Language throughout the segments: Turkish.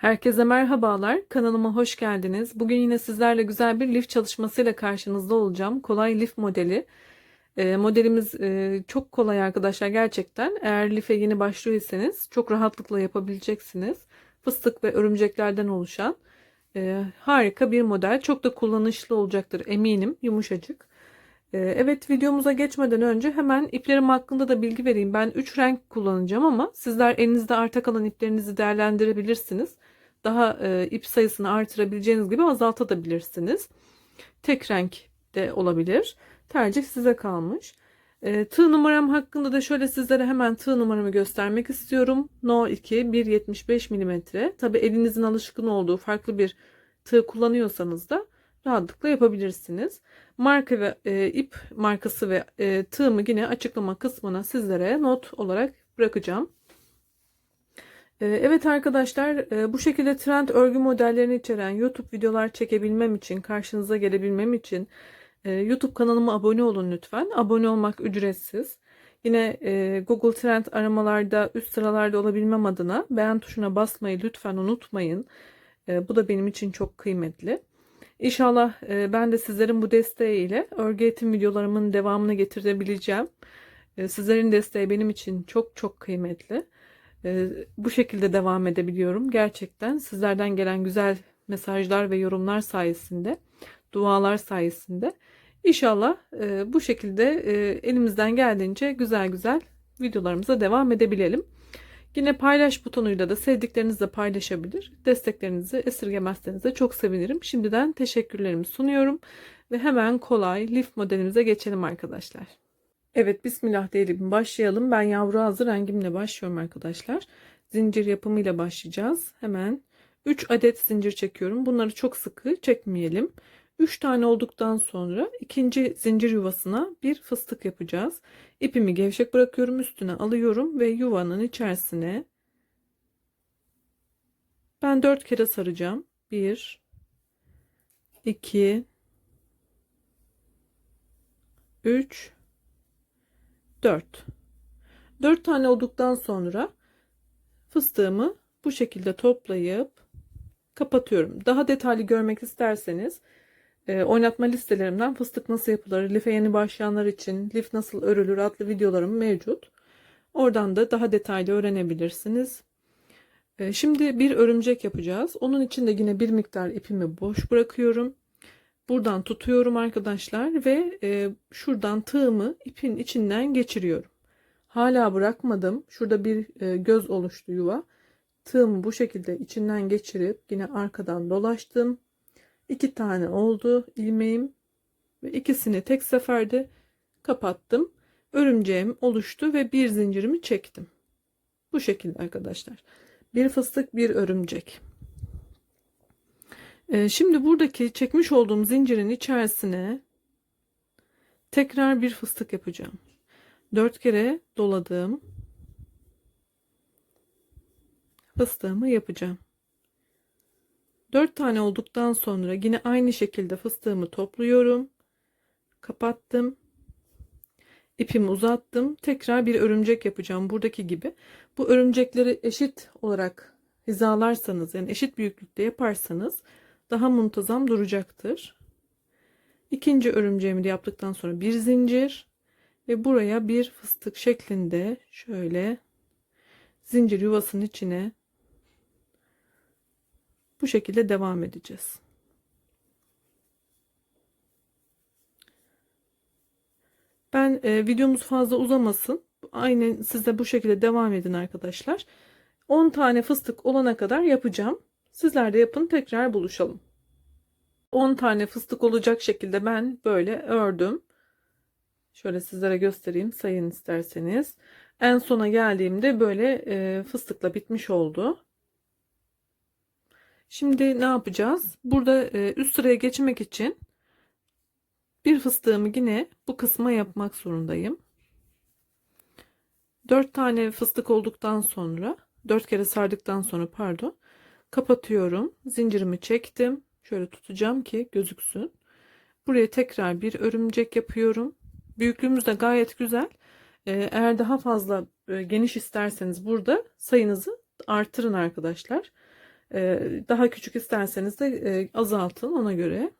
Herkese merhabalar. Kanalıma hoş geldiniz. Bugün yine sizlerle güzel bir lif çalışmasıyla karşınızda olacağım. Kolay lif modeli. Ee, modelimiz e, çok kolay arkadaşlar gerçekten. Eğer life yeni başlıyorsanız çok rahatlıkla yapabileceksiniz. Fıstık ve örümceklerden oluşan e, harika bir model. Çok da kullanışlı olacaktır eminim. Yumuşacık. Ee, Evet videomuza geçmeden önce hemen iplerim hakkında da bilgi vereyim. Ben 3 renk kullanacağım ama sizler elinizde arta kalan iplerinizi değerlendirebilirsiniz. Daha e, ip sayısını artırabileceğiniz gibi azaltabilirsiniz. Tek renk de olabilir. Tercih size kalmış. E, tığ numaram hakkında da şöyle sizlere hemen tığ numaramı göstermek istiyorum. No 2 1.75 mm. Tabi elinizin alışkın olduğu farklı bir tığ kullanıyorsanız da rahatlıkla yapabilirsiniz. Marka ve e, ip markası ve e, tığımı yine açıklama kısmına sizlere not olarak bırakacağım. E, evet arkadaşlar e, bu şekilde trend örgü modellerini içeren YouTube videolar çekebilmem için karşınıza gelebilmem için e, YouTube kanalıma abone olun lütfen. Abone olmak ücretsiz. Yine e, Google Trend aramalarda üst sıralarda olabilmem adına beğen tuşuna basmayı lütfen unutmayın. Bu da benim için çok kıymetli. İnşallah ben de sizlerin bu desteğiyle örgü eğitim videolarımın devamını getirebileceğim. Sizlerin desteği benim için çok çok kıymetli. E, bu şekilde devam edebiliyorum. Gerçekten sizlerden gelen güzel mesajlar ve yorumlar sayesinde, dualar sayesinde. İnşallah bu şekilde elimizden geldiğince güzel güzel videolarımıza devam edebilelim. Yine paylaş butonuyla da sevdiklerinizle paylaşabilir. Desteklerinizi esirgemezseniz de çok sevinirim. Şimdiden teşekkürlerimi sunuyorum. Ve hemen kolay lif modelimize geçelim arkadaşlar. Evet bismillah diyelim başlayalım. Ben yavru hazır rengimle başlıyorum arkadaşlar. Zincir yapımıyla başlayacağız. Hemen 3 adet zincir çekiyorum. Bunları çok sıkı çekmeyelim. 3 tane olduktan sonra ikinci zincir yuvasına bir fıstık yapacağız. İpimi gevşek bırakıyorum üstüne alıyorum ve yuvanın içerisine ben 4 kere saracağım. 1 2 3 4 4 tane olduktan sonra fıstığımı bu şekilde toplayıp kapatıyorum. Daha detaylı görmek isterseniz e, oynatma listelerimden fıstık nasıl yapılır, life yeni başlayanlar için lif nasıl örülür adlı videolarım mevcut. Oradan da daha detaylı öğrenebilirsiniz. E, şimdi bir örümcek yapacağız. Onun için de yine bir miktar ipimi boş bırakıyorum. Buradan tutuyorum arkadaşlar ve e, şuradan tığımı ipin içinden geçiriyorum. Hala bırakmadım. Şurada bir e, göz oluştu yuva. Tığımı bu şekilde içinden geçirip yine arkadan dolaştım iki tane oldu ilmeğim ve ikisini tek seferde kapattım. Örümceğim oluştu ve bir zincirimi çektim. Bu şekilde arkadaşlar. Bir fıstık bir örümcek. Ee, şimdi buradaki çekmiş olduğum zincirin içerisine tekrar bir fıstık yapacağım. Dört kere doladığım fıstığımı yapacağım. 4 tane olduktan sonra yine aynı şekilde fıstığımı topluyorum. Kapattım. İpimi uzattım. Tekrar bir örümcek yapacağım buradaki gibi. Bu örümcekleri eşit olarak hizalarsanız yani eşit büyüklükte yaparsanız daha muntazam duracaktır. İkinci örümceğimi de yaptıktan sonra bir zincir ve buraya bir fıstık şeklinde şöyle zincir yuvasının içine bu şekilde devam edeceğiz. Ben e, videomuz fazla uzamasın. Aynen siz de bu şekilde devam edin arkadaşlar. 10 tane fıstık olana kadar yapacağım. Sizler de yapın tekrar buluşalım. 10 tane fıstık olacak şekilde ben böyle ördüm. Şöyle sizlere göstereyim sayın isterseniz. En sona geldiğimde böyle e, fıstıkla bitmiş oldu. Şimdi ne yapacağız? Burada e, üst sıraya geçmek için bir fıstığımı yine bu kısma yapmak zorundayım. 4 tane fıstık olduktan sonra 4 kere sardıktan sonra pardon kapatıyorum. Zincirimi çektim. Şöyle tutacağım ki gözüksün. Buraya tekrar bir örümcek yapıyorum. Büyüklüğümüz de gayet güzel. E, eğer daha fazla e, geniş isterseniz burada sayınızı artırın arkadaşlar. Ee, daha küçük isterseniz de e, azaltın ona göre.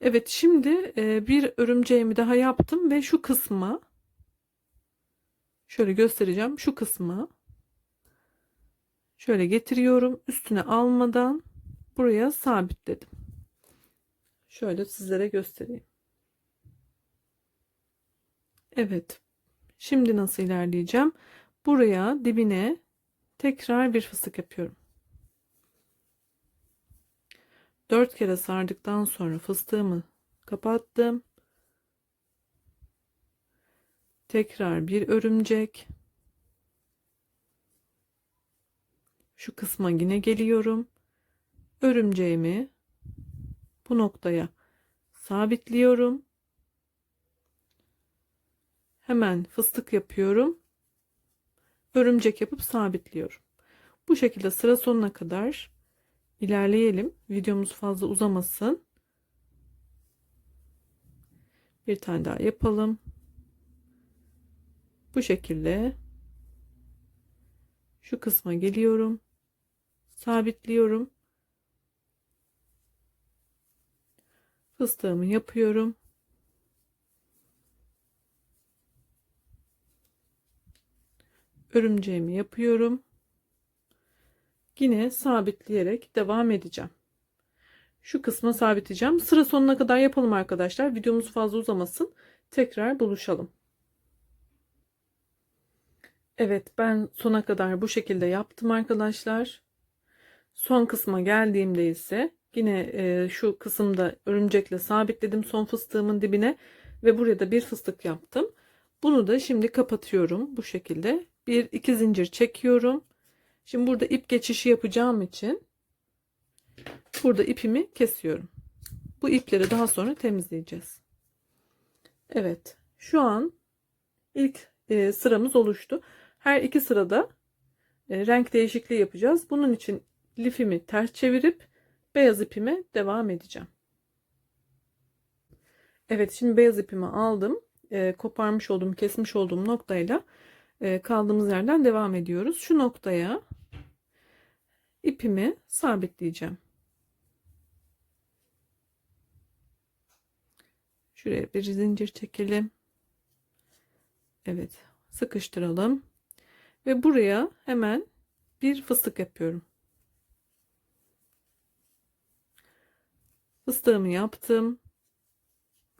Evet şimdi e, bir örümceğimi daha yaptım ve şu kısma şöyle göstereceğim. Şu kısmı şöyle getiriyorum. Üstüne almadan buraya sabitledim. Şöyle sizlere göstereyim. Evet. Şimdi nasıl ilerleyeceğim? Buraya dibine tekrar bir fıstık yapıyorum. Dört kere sardıktan sonra fıstığımı kapattım. Tekrar bir örümcek. Şu kısma yine geliyorum. Örümceğimi bu noktaya sabitliyorum. Hemen fıstık yapıyorum. Örümcek yapıp sabitliyorum. Bu şekilde sıra sonuna kadar ilerleyelim. Videomuz fazla uzamasın. Bir tane daha yapalım. Bu şekilde şu kısma geliyorum. Sabitliyorum. Fıstığımı yapıyorum. Örümceğimi yapıyorum. Yine sabitleyerek devam edeceğim. Şu kısma sabitleyeceğim. Sıra sonuna kadar yapalım arkadaşlar. Videomuz fazla uzamasın. Tekrar buluşalım. Evet ben sona kadar bu şekilde yaptım arkadaşlar. Son kısma geldiğimde ise yine e, şu kısımda örümcekle sabitledim son fıstığımın dibine ve buraya da bir fıstık yaptım. Bunu da şimdi kapatıyorum bu şekilde. Bir iki zincir çekiyorum. Şimdi burada ip geçişi yapacağım için burada ipimi kesiyorum. Bu ipleri daha sonra temizleyeceğiz. Evet şu an ilk e, sıramız oluştu. Her iki sırada e, renk değişikliği yapacağız. Bunun için lifimi ters çevirip beyaz ipime devam edeceğim. Evet şimdi beyaz ipimi aldım. E, koparmış olduğum kesmiş olduğum noktayla e, kaldığımız yerden devam ediyoruz. Şu noktaya ipimi sabitleyeceğim. Şuraya bir zincir çekelim. Evet sıkıştıralım. Ve buraya hemen bir fıstık yapıyorum. Fıstığımı yaptım.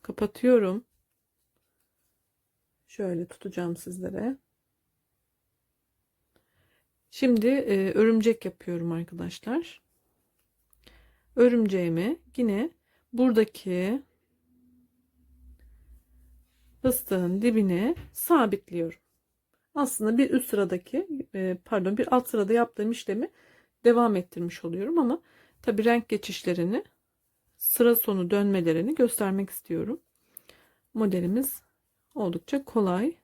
Kapatıyorum. Şöyle tutacağım sizlere. Şimdi e, örümcek yapıyorum arkadaşlar. Örümceğimi yine buradaki fıstığın dibine sabitliyorum. Aslında bir üst sıradaki e, pardon bir alt sırada yaptığım işlemi devam ettirmiş oluyorum ama tabi renk geçişlerini sıra sonu dönmelerini göstermek istiyorum. Modelimiz oldukça kolay.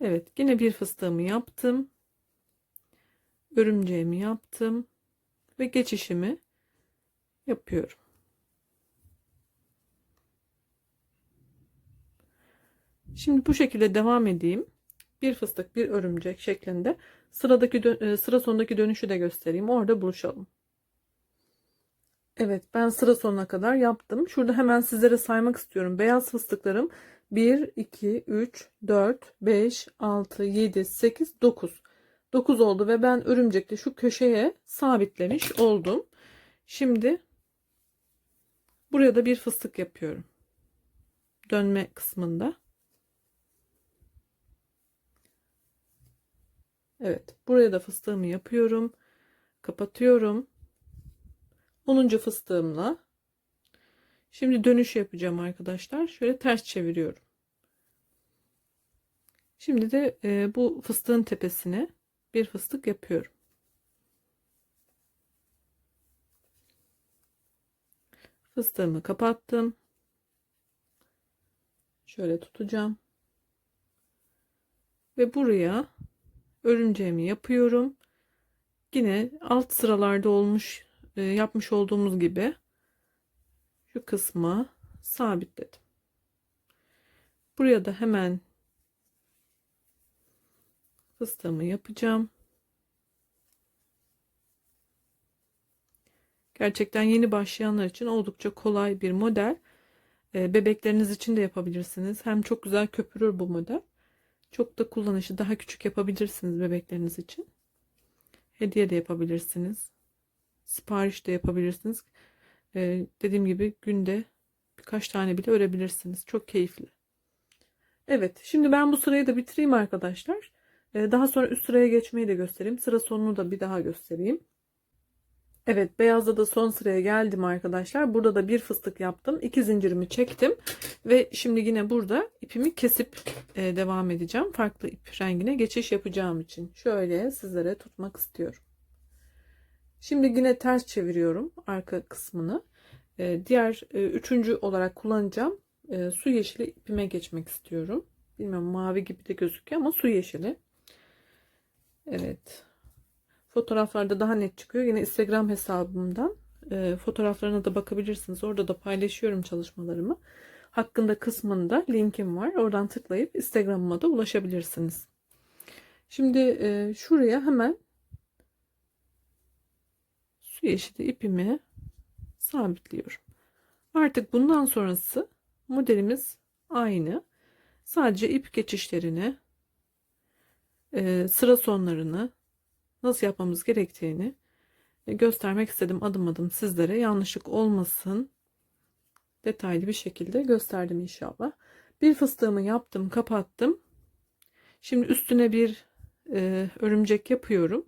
Evet yine bir fıstığımı yaptım. Örümceğimi yaptım ve geçişimi yapıyorum. Şimdi bu şekilde devam edeyim. Bir fıstık, bir örümcek şeklinde sıradaki e, sıra sonundaki dönüşü de göstereyim. Orada buluşalım. Evet, ben sıra sonuna kadar yaptım. Şurada hemen sizlere saymak istiyorum. Beyaz fıstıklarım 1 2 3 4 5 6 7 8 9. 9 oldu ve ben örümcekle şu köşeye sabitlemiş oldum. Şimdi buraya da bir fıstık yapıyorum. Dönme kısmında. Evet, buraya da fıstığımı yapıyorum. Kapatıyorum. 10. fıstığımla şimdi dönüş yapacağım arkadaşlar. Şöyle ters çeviriyorum. Şimdi de e, bu fıstığın tepesine bir fıstık yapıyorum. Fıstığımı kapattım. Şöyle tutacağım. Ve buraya örümceğimi yapıyorum. Yine alt sıralarda olmuş yapmış olduğumuz gibi şu kısmı sabitledim. Buraya da hemen fıstığımı yapacağım. Gerçekten yeni başlayanlar için oldukça kolay bir model. E, bebekleriniz için de yapabilirsiniz. Hem çok güzel köpürür bu model. Çok da kullanışı daha küçük yapabilirsiniz bebekleriniz için. Hediye de yapabilirsiniz. Sipariş de yapabilirsiniz. E, dediğim gibi günde birkaç tane bile örebilirsiniz. Çok keyifli. Evet, şimdi ben bu sırayı da bitireyim arkadaşlar. E, daha sonra üst sıraya geçmeyi de göstereyim. Sıra sonunu da bir daha göstereyim. Evet beyazda da son sıraya geldim arkadaşlar. Burada da bir fıstık yaptım. İki zincirimi çektim. Ve şimdi yine burada ipimi kesip e, devam edeceğim. Farklı ip rengine geçiş yapacağım için. Şöyle sizlere tutmak istiyorum. Şimdi yine ters çeviriyorum arka kısmını. E, diğer e, üçüncü olarak kullanacağım e, su yeşili ipime geçmek istiyorum. Bilmiyorum mavi gibi de gözüküyor ama su yeşili. Evet. Fotoğraflarda daha net çıkıyor. Yine Instagram hesabımdan e, fotoğraflarına da bakabilirsiniz. Orada da paylaşıyorum çalışmalarımı. Hakkında kısmında linkim var. Oradan tıklayıp Instagram'ıma da ulaşabilirsiniz. Şimdi e, şuraya hemen su yeşili ipimi sabitliyorum. Artık bundan sonrası modelimiz aynı. Sadece ip geçişlerini, e, sıra sonlarını nasıl yapmamız gerektiğini göstermek istedim adım adım sizlere. Yanlışlık olmasın. Detaylı bir şekilde gösterdim inşallah. Bir fıstığımı yaptım, kapattım. Şimdi üstüne bir e, örümcek yapıyorum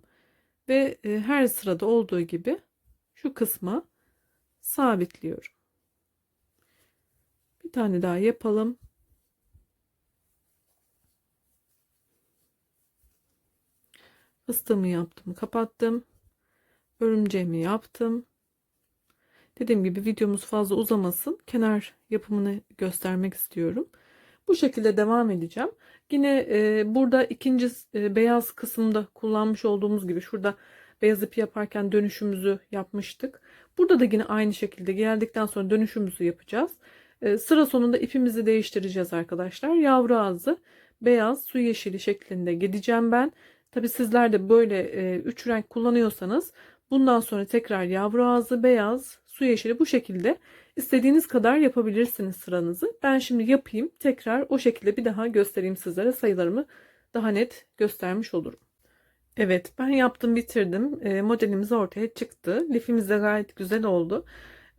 ve e, her sırada olduğu gibi şu kısma sabitliyorum. Bir tane daha yapalım. Fıstığımı yaptım, kapattım. Örümceğimi yaptım. Dediğim gibi videomuz fazla uzamasın. Kenar yapımını göstermek istiyorum. Bu şekilde devam edeceğim. Yine e, burada ikinci e, beyaz kısımda kullanmış olduğumuz gibi şurada beyaz ipi yaparken dönüşümüzü yapmıştık. Burada da yine aynı şekilde geldikten sonra dönüşümüzü yapacağız. E, sıra sonunda ipimizi değiştireceğiz arkadaşlar. Yavru ağzı beyaz su yeşili şeklinde gideceğim ben. Tabi sizler de böyle e, üç renk kullanıyorsanız bundan sonra tekrar yavru ağzı beyaz su yeşili bu şekilde istediğiniz kadar yapabilirsiniz sıranızı. Ben şimdi yapayım tekrar o şekilde bir daha göstereyim sizlere sayılarımı daha net göstermiş olurum. Evet ben yaptım bitirdim. E, modelimiz ortaya çıktı. Lifimiz de gayet güzel oldu.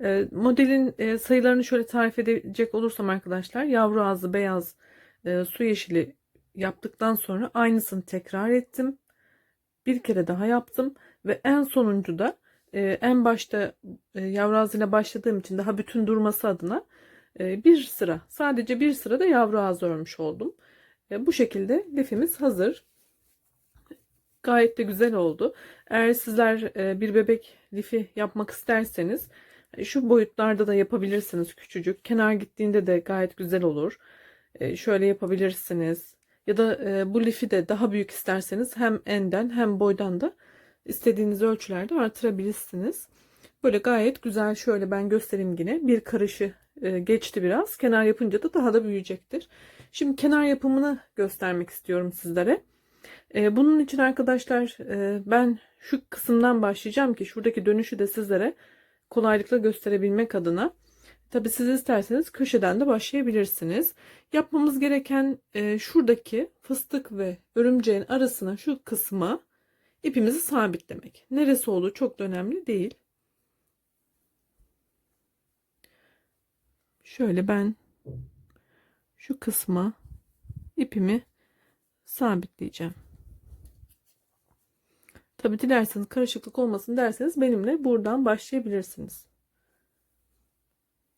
E, modelin e, sayılarını şöyle tarif edecek olursam arkadaşlar yavru ağzı beyaz e, su yeşili yaptıktan sonra aynısını tekrar ettim. Bir kere daha yaptım ve en sonuncu da e, en başta e, yavru ağzıyla başladığım için daha bütün durması adına e, bir sıra sadece bir sırada yavru ağzı örmüş oldum. E, bu şekilde lifimiz hazır. Gayet de güzel oldu. Eğer sizler e, bir bebek lifi yapmak isterseniz e, şu boyutlarda da yapabilirsiniz küçücük. Kenar gittiğinde de gayet güzel olur. E, şöyle yapabilirsiniz. Ya da bu lifi de daha büyük isterseniz hem enden hem boydan da istediğiniz ölçülerde artırabilirsiniz. Böyle gayet güzel şöyle ben göstereyim yine. Bir karışı geçti biraz. Kenar yapınca da daha da büyüyecektir. Şimdi kenar yapımını göstermek istiyorum sizlere. E, bunun için arkadaşlar e, ben şu kısımdan başlayacağım ki şuradaki dönüşü de sizlere kolaylıkla gösterebilmek adına. Tabi siz isterseniz köşeden de başlayabilirsiniz. Yapmamız gereken e, şuradaki fıstık ve örümceğin arasına şu kısma ipimizi sabitlemek. Neresi olduğu çok da önemli değil. Şöyle ben şu kısma ipimi sabitleyeceğim. Tabi dilerseniz karışıklık olmasın derseniz benimle buradan başlayabilirsiniz.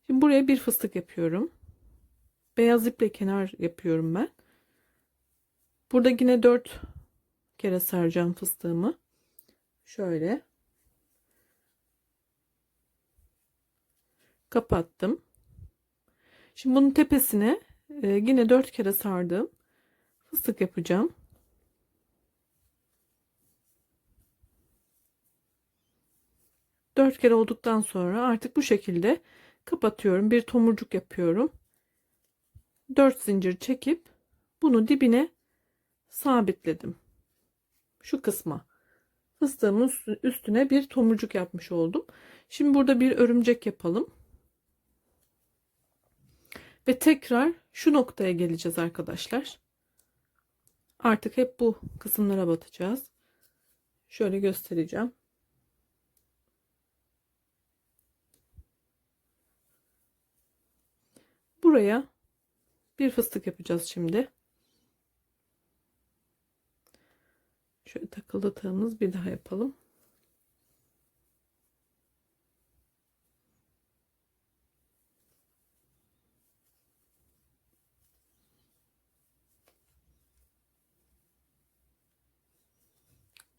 Şimdi buraya bir fıstık yapıyorum. Beyaz iple kenar yapıyorum ben. Burada yine 4 kere saracağım fıstığımı. Şöyle. Kapattım. Şimdi bunun tepesine e, yine 4 kere sardım. Fıstık yapacağım. Dört kere olduktan sonra artık bu şekilde kapatıyorum. Bir tomurcuk yapıyorum. 4 zincir çekip bunu dibine sabitledim. Şu kısma. fıstığımın üstü- üstüne bir tomurcuk yapmış oldum. Şimdi burada bir örümcek yapalım. Ve tekrar şu noktaya geleceğiz arkadaşlar. Artık hep bu kısımlara batacağız. Şöyle göstereceğim. Buraya bir fıstık yapacağız şimdi. Şöyle takıldı tığımız bir daha yapalım.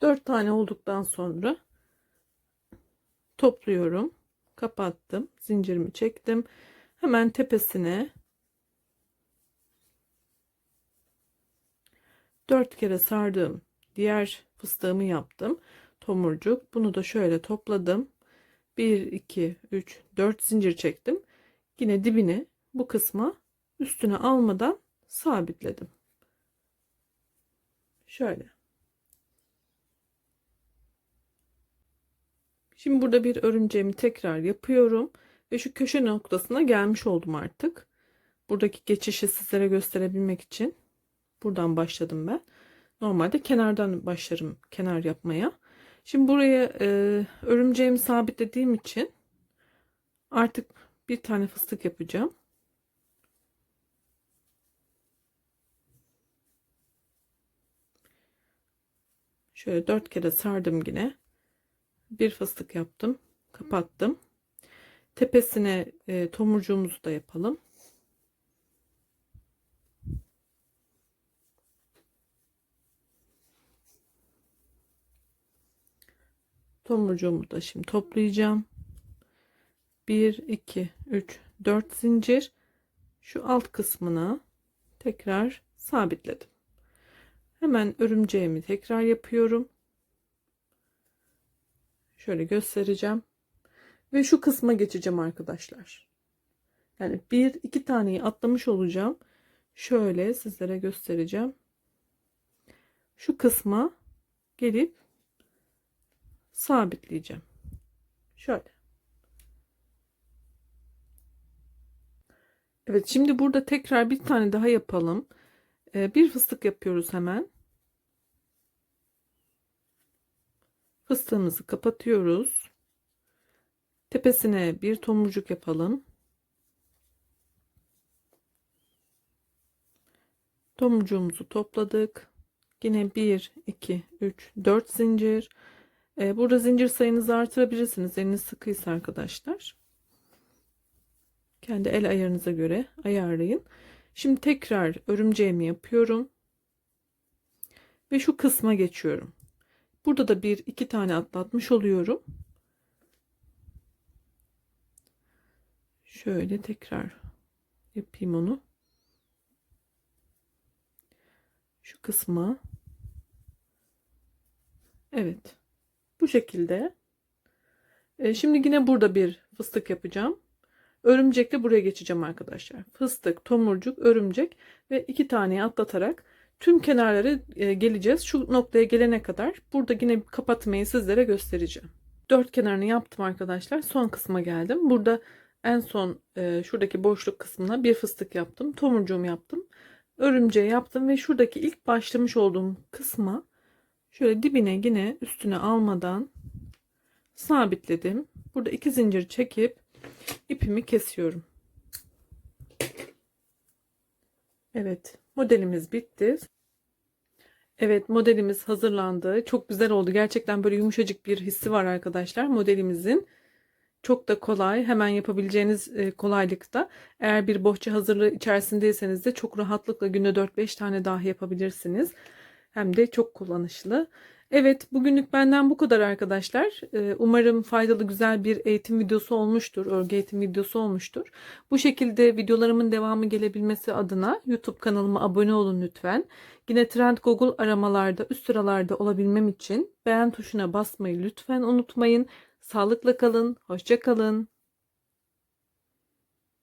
Dört tane olduktan sonra topluyorum. Kapattım. Zincirimi çektim. Hemen tepesine dört kere sardığım diğer fıstığımı yaptım. Tomurcuk. Bunu da şöyle topladım. 1, 2, 3, 4 zincir çektim. Yine dibine bu kısma üstüne almadan sabitledim. Şöyle. Şimdi burada bir örümceğimi tekrar yapıyorum ve şu köşe noktasına gelmiş oldum artık. Buradaki geçişi sizlere gösterebilmek için buradan başladım ben. Normalde kenardan başlarım kenar yapmaya. Şimdi buraya e, örümceğimi sabitlediğim için artık bir tane fıstık yapacağım. Şöyle dört kere sardım yine. Bir fıstık yaptım. Kapattım. Tepesine e, tomurcuğumuzu da yapalım. Tomurcuğumu da şimdi toplayacağım. 1, 2, 3, 4 zincir. Şu alt kısmına tekrar sabitledim. Hemen örümceğimi tekrar yapıyorum. Şöyle göstereceğim. Ve şu kısma geçeceğim arkadaşlar. Yani bir iki taneyi atlamış olacağım. Şöyle sizlere göstereceğim. Şu kısma gelip sabitleyeceğim. Şöyle. Evet şimdi burada tekrar bir tane daha yapalım. Ee, bir fıstık yapıyoruz hemen. Fıstığımızı kapatıyoruz. Tepesine bir tomurcuk yapalım. Tomurcuğumuzu topladık. Yine 1, 2, 3, 4 zincir. Ee, burada zincir sayınızı artırabilirsiniz. Eliniz sıkıysa arkadaşlar. Kendi el ayarınıza göre ayarlayın. Şimdi tekrar örümceğimi yapıyorum. Ve şu kısma geçiyorum. Burada da bir iki tane atlatmış oluyorum. Şöyle tekrar yapayım onu. Şu kısma. Evet. Bu şekilde. E, şimdi yine burada bir fıstık yapacağım. Örümcekle buraya geçeceğim arkadaşlar. Fıstık, tomurcuk, örümcek ve iki taneyi atlatarak tüm kenarları e, geleceğiz. Şu noktaya gelene kadar burada yine kapatmayı sizlere göstereceğim. Dört kenarını yaptım arkadaşlar. Son kısma geldim. Burada en son e, şuradaki boşluk kısmına bir fıstık yaptım. Tomurcuğumu yaptım. Örümceği yaptım ve şuradaki ilk başlamış olduğum kısma şöyle dibine yine üstüne almadan sabitledim. Burada iki zincir çekip ipimi kesiyorum. Evet modelimiz bitti. Evet modelimiz hazırlandı. Çok güzel oldu. Gerçekten böyle yumuşacık bir hissi var arkadaşlar modelimizin. Çok da kolay. Hemen yapabileceğiniz e, kolaylıkta. Eğer bir bohça hazırlığı içerisindeyseniz de çok rahatlıkla günde 4-5 tane dahi yapabilirsiniz. Hem de çok kullanışlı. Evet bugünlük benden bu kadar arkadaşlar. Ee, Umarım faydalı güzel bir eğitim videosu olmuştur. Örgü eğitim videosu olmuştur. Bu şekilde videolarımın devamı gelebilmesi adına YouTube kanalıma abone olun lütfen. Yine Trend Google aramalarda üst sıralarda olabilmem için beğen tuşuna basmayı lütfen unutmayın. Sağlıkla kalın, hoşça kalın.